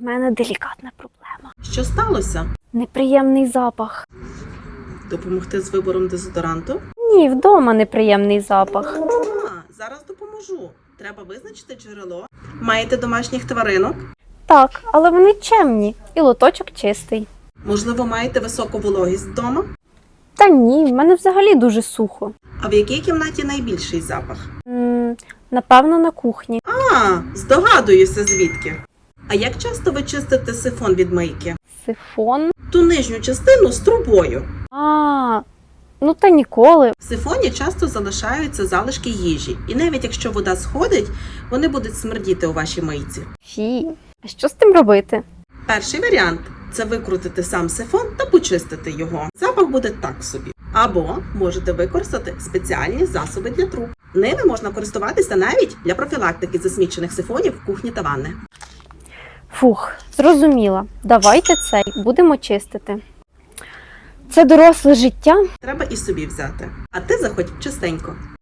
В мене делікатна проблема. Що сталося? Неприємний запах. Допомогти з вибором дезодоранту? Ні, вдома неприємний запах. А, зараз допоможу. Треба визначити джерело. Маєте домашніх тваринок? Так, але вони чемні, і лоточок чистий. Можливо, маєте високу вологість вдома? Та ні, в мене взагалі дуже сухо. А в якій кімнаті найбільший запах? м напевно, на кухні. А, здогадуюся звідки. А як часто ви чистите сифон від мийки? Сифон. Ту нижню частину з трубою. А, ну та ніколи. В сифоні часто залишаються залишки їжі, і навіть якщо вода сходить, вони будуть смердіти у вашій мийці. Фі. А що з тим робити? Перший варіант це викрутити сам сифон та почистити його. Запах буде так собі. Або можете використати спеціальні засоби для труб. Ними можна користуватися навіть для профілактики засмічених сифонів в кухні та ванни. Фух, зрозуміла. Давайте цей будемо чистити. Це доросле життя. Треба і собі взяти. А ти заходь частенько.